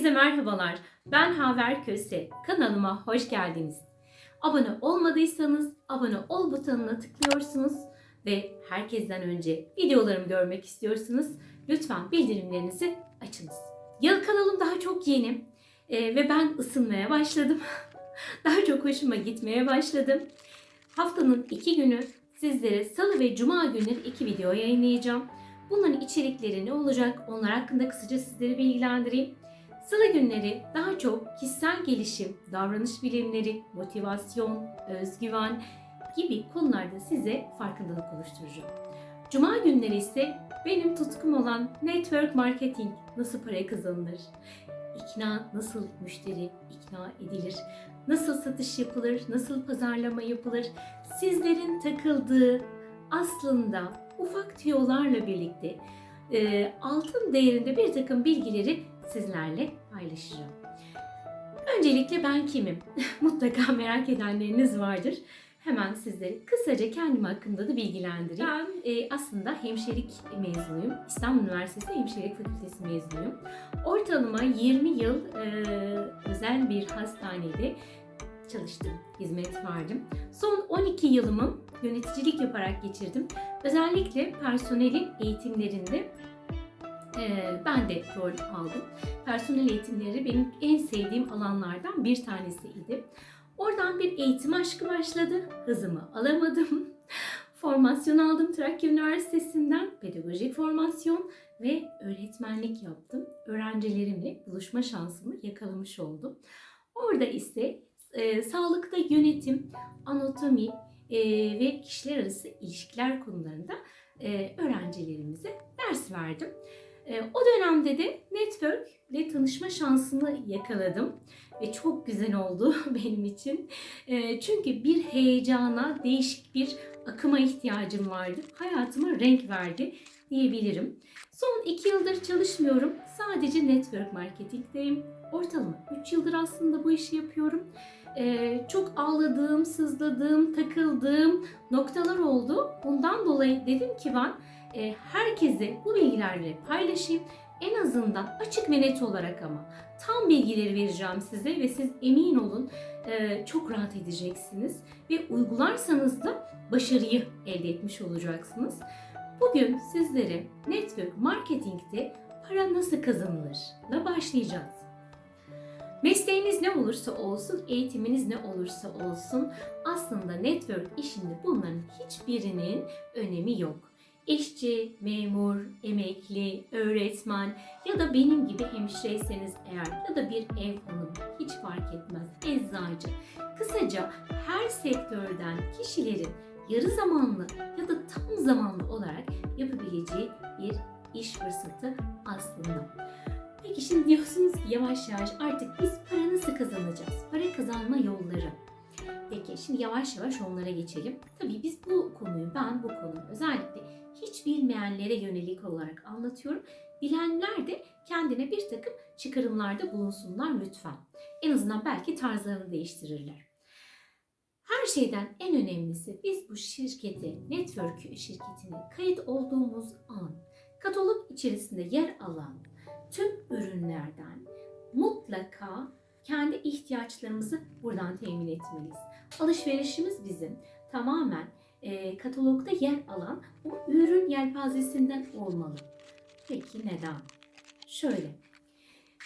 Herkese merhabalar. Ben Haver Köse. Kanalıma hoş geldiniz. Abone olmadıysanız abone ol butonuna tıklıyorsunuz ve herkesten önce videolarımı görmek istiyorsunuz. Lütfen bildirimlerinizi açınız. Ya kanalım daha çok yeni e, ve ben ısınmaya başladım. daha çok hoşuma gitmeye başladım. Haftanın iki günü sizlere salı ve cuma günleri iki video yayınlayacağım. Bunların içerikleri ne olacak? Onlar hakkında kısaca sizleri bilgilendireyim. Salı günleri daha çok kişisel gelişim, davranış bilimleri, motivasyon, özgüven gibi konularda size farkındalık oluşturacağım. Cuma günleri ise benim tutkum olan network marketing nasıl para kazanılır, ikna nasıl müşteri ikna edilir, nasıl satış yapılır, nasıl pazarlama yapılır, sizlerin takıldığı aslında ufak tüyolarla birlikte e, altın değerinde bir takım bilgileri sizlerle paylaşacağım. Öncelikle ben kimim? Mutlaka merak edenleriniz vardır. Hemen sizleri kısaca kendim hakkında da bilgilendireyim. Ben e, aslında hemşirelik mezunuyum. İstanbul Üniversitesi Hemşirelik Fakültesi mezunuyum. Ortalama 20 yıl e, özel bir hastanede çalıştım, hizmet verdim. Son 12 yılımı yöneticilik yaparak geçirdim. Özellikle personelin eğitimlerinde ben de rol aldım. Personel eğitimleri benim en sevdiğim alanlardan bir tanesiydi. Oradan bir eğitim aşkı başladı. Hızımı alamadım. Formasyon aldım Trakya Üniversitesi'nden. Pedagojik formasyon ve öğretmenlik yaptım. Öğrencilerimle buluşma şansımı yakalamış oldum. Orada ise e, sağlıkta yönetim, anatomi e, ve kişiler arası ilişkiler konularında e, öğrencilerimize ders verdim. E, o dönemde de network ile tanışma şansını yakaladım ve çok güzel oldu benim için. E, çünkü bir heyecana, değişik bir akıma ihtiyacım vardı. Hayatıma renk verdi diyebilirim. Son iki yıldır çalışmıyorum. Sadece network marketingdeyim. Ortalama 3 yıldır aslında bu işi yapıyorum. Ee, çok ağladığım, sızladığım, takıldığım noktalar oldu. Bundan dolayı dedim ki ben e, herkese bu bilgilerle paylaşayım. En azından açık ve net olarak ama tam bilgileri vereceğim size ve siz emin olun e, çok rahat edeceksiniz ve uygularsanız da başarıyı elde etmiş olacaksınız. Bugün sizlere network marketingte para nasıl kazanılır la başlayacağız. Mesleğiniz ne olursa olsun, eğitiminiz ne olursa olsun aslında network işinde bunların hiçbirinin önemi yok. İşçi, memur, emekli, öğretmen ya da benim gibi hemşireyseniz eğer ya da bir ev hanımı hiç fark etmez, eczacı. Kısaca her sektörden kişilerin yarı zamanlı ya da tam zamanlı olarak yapabileceği bir iş fırsatı aslında. Peki şimdi diyorsunuz ki yavaş yavaş artık biz para nasıl kazanacağız? Para kazanma yolları. Peki şimdi yavaş yavaş onlara geçelim. Tabii biz bu konuyu, ben bu konuyu özellikle hiç bilmeyenlere yönelik olarak anlatıyorum. Bilenler de kendine bir takım çıkarımlarda bulunsunlar lütfen. En azından belki tarzlarını değiştirirler. Her şeyden en önemlisi biz bu şirkete, network şirketine kayıt olduğumuz an katalog içerisinde yer alan tüm ürünlerden mutlaka kendi ihtiyaçlarımızı buradan temin etmeliyiz. Alışverişimiz bizim tamamen e, katalogda yer alan o ürün yelpazesinden olmalı. Peki neden? Şöyle,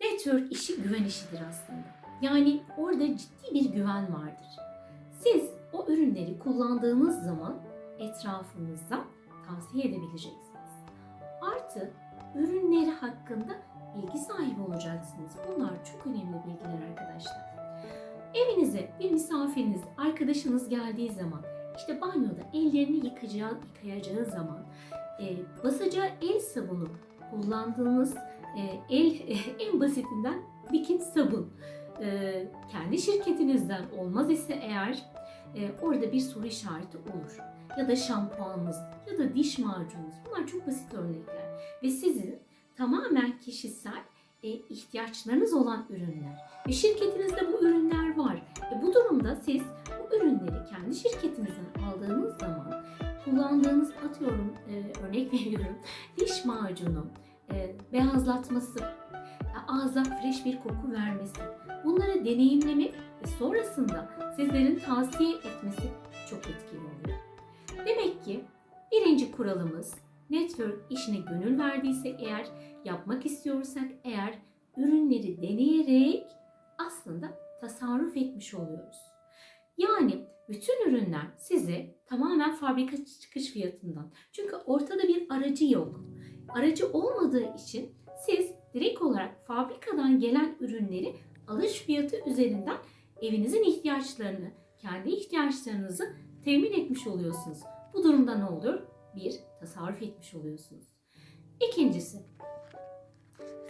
network işi güven işidir aslında. Yani orada ciddi bir güven vardır. Siz o ürünleri kullandığınız zaman etrafınızda tavsiye edebileceksiniz. Artı ürünleri hakkında bilgi sahibi olacaksınız. Bunlar çok önemli bilgiler arkadaşlar. Evinize bir misafiriniz, arkadaşınız geldiği zaman işte banyoda ellerini yıkayacağı, yıkayacağı zaman e, basacağı el sabunu kullandığınız e, el en basitinden bikin sabun. E, kendi şirketinizden olmaz ise eğer e, orada bir soru işareti olur. Ya da şampuanınız ya da diş macununuz. Bunlar çok basit örnekler. Ve sizin tamamen kişisel e, ihtiyaçlarınız olan ürünler. Ve şirketinizde bu ürünler var. E, bu durumda siz bu ürünleri kendi şirketinizden aldığınız zaman kullandığınız atıyorum e, örnek veriyorum diş macunu, e, beyazlatması, ya ağza fresh bir koku vermesi, bunları deneyimlemek ve sonrasında sizlerin tavsiye etmesi çok etkili oluyor. Demek ki birinci kuralımız network işine gönül verdiyse eğer yapmak istiyorsak eğer ürünleri deneyerek aslında tasarruf etmiş oluyoruz. Yani bütün ürünler size tamamen fabrika çıkış fiyatından. Çünkü ortada bir aracı yok. Aracı olmadığı için siz direkt olarak fabrikadan gelen ürünleri alış fiyatı üzerinden evinizin ihtiyaçlarını, kendi ihtiyaçlarınızı temin etmiş oluyorsunuz. Bu durumda ne olur? Bir, tasarruf etmiş oluyorsunuz. İkincisi,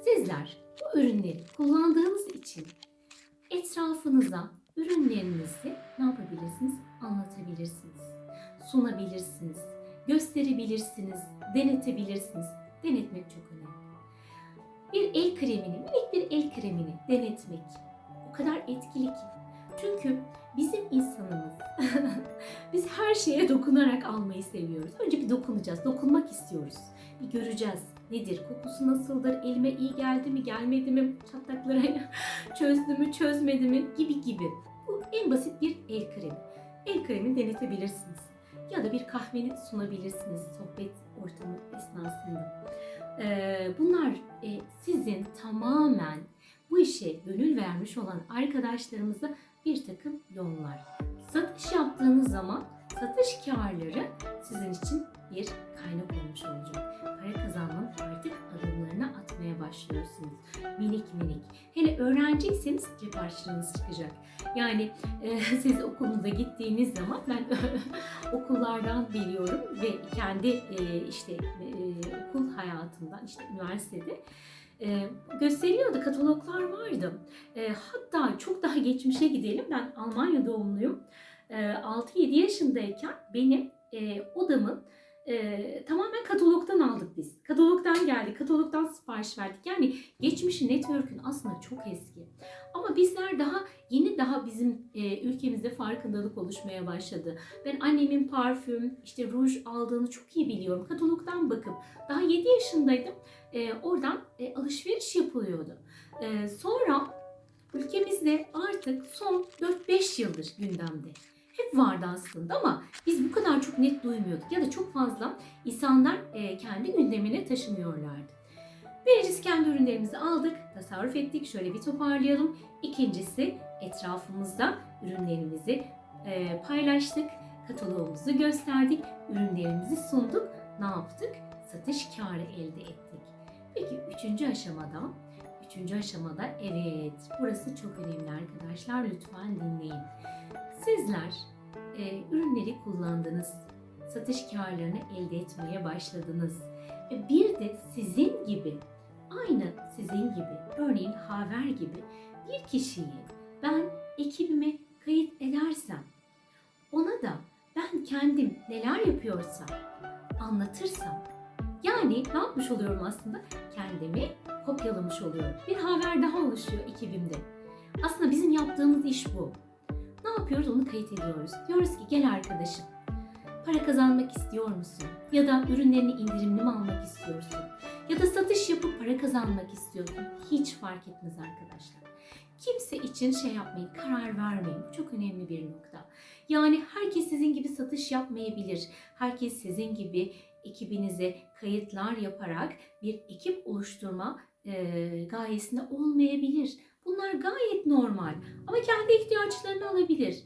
sizler bu ürünleri kullandığınız için etrafınıza ürünlerinizi ne yapabilirsiniz? Anlatabilirsiniz, sunabilirsiniz, gösterebilirsiniz, denetebilirsiniz. Denetmek çok önemli. Bir el kremini, minik bir el kremini denetmek o kadar etkili ki. Çünkü bizim insanımız, biz her şeye dokunarak almayı seviyoruz. Önce bir dokunacağız, dokunmak istiyoruz. Bir göreceğiz. Nedir? Kokusu nasıldır? Elime iyi geldi mi, gelmedi mi? Çatlaklara çözdü mü, çözmedi mi? Gibi gibi. Bu en basit bir el kremi. El kremini denetebilirsiniz. Ya da bir kahveni sunabilirsiniz sohbet ortamı esnasında. Bunlar e, sizin tamamen bu işe gönül vermiş olan arkadaşlarımıza bir takım yollar. Satış yaptığınız zaman satış karları sizin için bir kaynak olmuş olacak. Para kazanmanın artık adımlarını atmaya başlıyorsunuz. Minik minik. Hele öğrenciyseniz cep harçlığınız çıkacak. Yani e, siz okulunuza gittiğiniz zaman ben okullardan biliyorum ve kendi e, işte e, okul hayatından işte üniversitede e, gösteriyordu kataloglar vardı. E, hatta çok daha geçmişe gidelim. Ben Almanya doğumluyum. E, 6-7 yaşındayken benim e, odamın e, tamamen katalogdan aldık biz. Katalogdan geldi, katalogdan sipariş verdik. Yani geçmişi network'ün aslında çok eski. Ama bizler daha yeni daha bizim e, ülkemizde farkındalık oluşmaya başladı. Ben annemin parfüm, işte ruj aldığını çok iyi biliyorum. Katalogdan bakıp daha 7 yaşındaydım. E, oradan e, alışveriş yapılıyordu. E, sonra ülkemizde artık son 4-5 yıldır gündemde. Hep vardı aslında ama biz bu kadar çok net duymuyorduk ya da çok fazla insanlar e, kendi gündemine taşımıyorlardı. Birincisi kendi ürünlerimizi aldık, tasarruf ettik. Şöyle bir toparlayalım. İkincisi etrafımızda ürünlerimizi e, paylaştık, katalogumuzu gösterdik, ürünlerimizi sunduk. Ne yaptık? Satış karı elde ettik. Peki üçüncü aşamada, üçüncü aşamada evet burası çok önemli arkadaşlar lütfen dinleyin. Sizler e, ürünleri kullandınız, satış karlarını elde etmeye başladınız. Ve bir de sizin gibi, aynı sizin gibi, örneğin Haver gibi bir kişiyi ben ekibime kayıt edersem, ona da ben kendim neler yapıyorsam anlatırsam, yani ne yapmış oluyorum aslında? Kendimi kopyalamış oluyorum. Bir haber daha oluşuyor ekibimde. Aslında bizim yaptığımız iş bu. Ne yapıyoruz? Onu kayıt ediyoruz. Diyoruz ki gel arkadaşım. Para kazanmak istiyor musun? Ya da ürünlerini indirimli mi almak istiyorsun? Ya da satış yapıp para kazanmak istiyorsun? Hiç fark etmez arkadaşlar. Kimse için şey yapmayın, karar vermeyin. Bu çok önemli bir nokta. Yani herkes sizin gibi satış yapmayabilir. Herkes sizin gibi ekibinize kayıtlar yaparak bir ekip oluşturma e, gayesinde olmayabilir. Bunlar gayet normal ama kendi ihtiyaçlarını alabilir.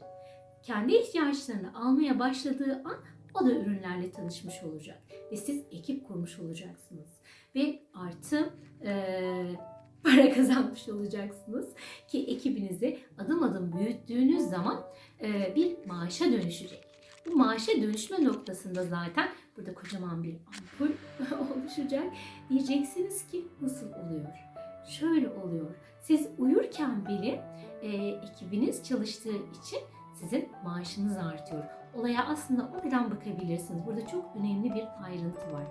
Kendi ihtiyaçlarını almaya başladığı an o da ürünlerle tanışmış olacak ve siz ekip kurmuş olacaksınız ve artı e, para kazanmış olacaksınız ki ekibinizi adım adım büyüttüğünüz zaman e, bir maaşa dönüşecek. Bu maaşa dönüşme noktasında zaten burada kocaman bir ampul oluşacak. Diyeceksiniz ki nasıl oluyor? Şöyle oluyor. Siz uyurken bile e, ekibiniz çalıştığı için sizin maaşınız artıyor. Olaya aslında oradan bakabilirsiniz. Burada çok önemli bir ayrıntı var.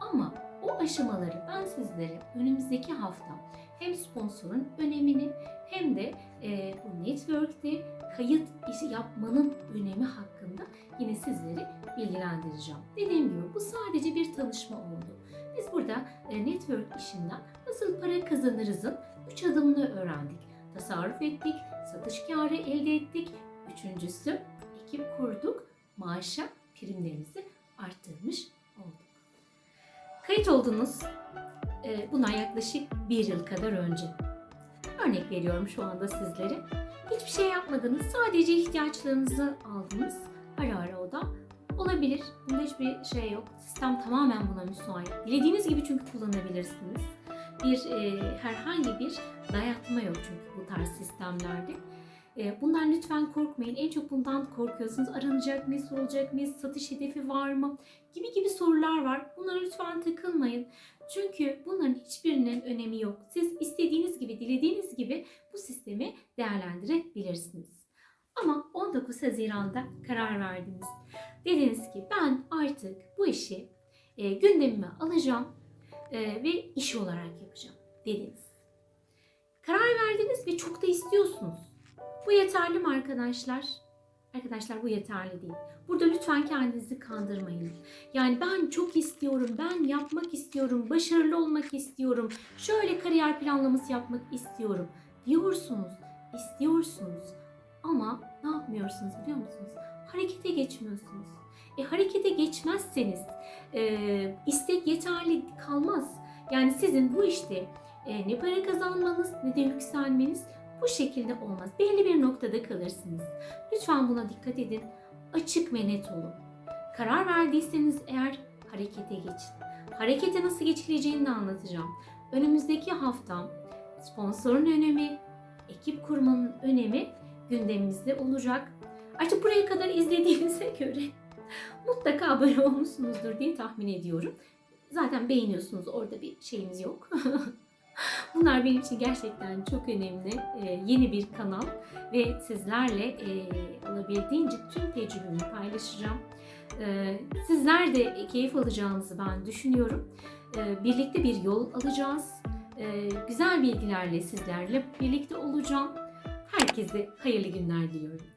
Ama o aşamaları ben sizlere önümüzdeki hafta hem sponsorun önemini hem de e, bu network'te kayıt işi yapmanın önemi hakkında yine sizleri bilgilendireceğim. Dediğim gibi bu sadece bir tanışma oldu. Biz burada e, network işinden nasıl para kazanırızın 3 adımını öğrendik. Tasarruf ettik, satış karı elde ettik. Üçüncüsü ekip kurduk, maaşa primlerimizi arttırmış olduk. Kayıt oldunuz. Ee, Bundan yaklaşık bir yıl kadar önce. Örnek veriyorum şu anda sizlere. Hiçbir şey yapmadınız. Sadece ihtiyaçlarınızı aldınız. Ara ara o da olabilir. Bunda hiçbir şey yok. Sistem tamamen buna müsait. Dilediğiniz gibi çünkü kullanabilirsiniz. Bir e, herhangi bir dayatma yok çünkü bu tarz sistemlerde. E, bundan lütfen korkmayın. En çok bundan korkuyorsunuz. Aranacak mıyız, sorulacak mıyız, satış hedefi var mı? Gibi gibi sorular var. Bunlara lütfen takılmayın. Çünkü bunların hiçbirinin önemi yok. Siz istediğiniz gibi, dilediğiniz gibi bu sistemi değerlendirebilirsiniz. Ama 19 Haziran'da karar verdiniz. Dediniz ki ben artık bu işi e, gündemime alacağım ve iş olarak yapacağım dediniz. Karar verdiniz ve çok da istiyorsunuz. Bu yeterli mi arkadaşlar? Arkadaşlar bu yeterli değil. Burada lütfen kendinizi kandırmayın. Yani ben çok istiyorum, ben yapmak istiyorum, başarılı olmak istiyorum, şöyle kariyer planlaması yapmak istiyorum diyorsunuz, istiyorsunuz ama ne yapmıyorsunuz biliyor musunuz? Harekete geçmiyorsunuz. E harekete geçmezseniz e, istek yeterli kalmaz. Yani sizin bu işte e, ne para kazanmanız ne de yükselmeniz bu şekilde olmaz. Belli bir noktada kalırsınız. Lütfen buna dikkat edin. Açık ve net olun. Karar verdiyseniz eğer harekete geçin. Harekete nasıl geçileceğini de anlatacağım. Önümüzdeki hafta sponsorun önemi, ekip kurmanın önemi gündemimizde olacak. Artık buraya kadar izlediğinize göre mutlaka abone olmuşsunuzdur diye tahmin ediyorum. Zaten beğeniyorsunuz orada bir şeyimiz yok. Bunlar benim için gerçekten çok önemli. Ee, yeni bir kanal ve sizlerle e, olabildiğince tüm tecrübemi paylaşacağım. Ee, sizler de keyif alacağınızı ben düşünüyorum. Ee, birlikte bir yol alacağız. Ee, güzel bilgilerle sizlerle birlikte olacağım. Herkese hayırlı günler diliyorum.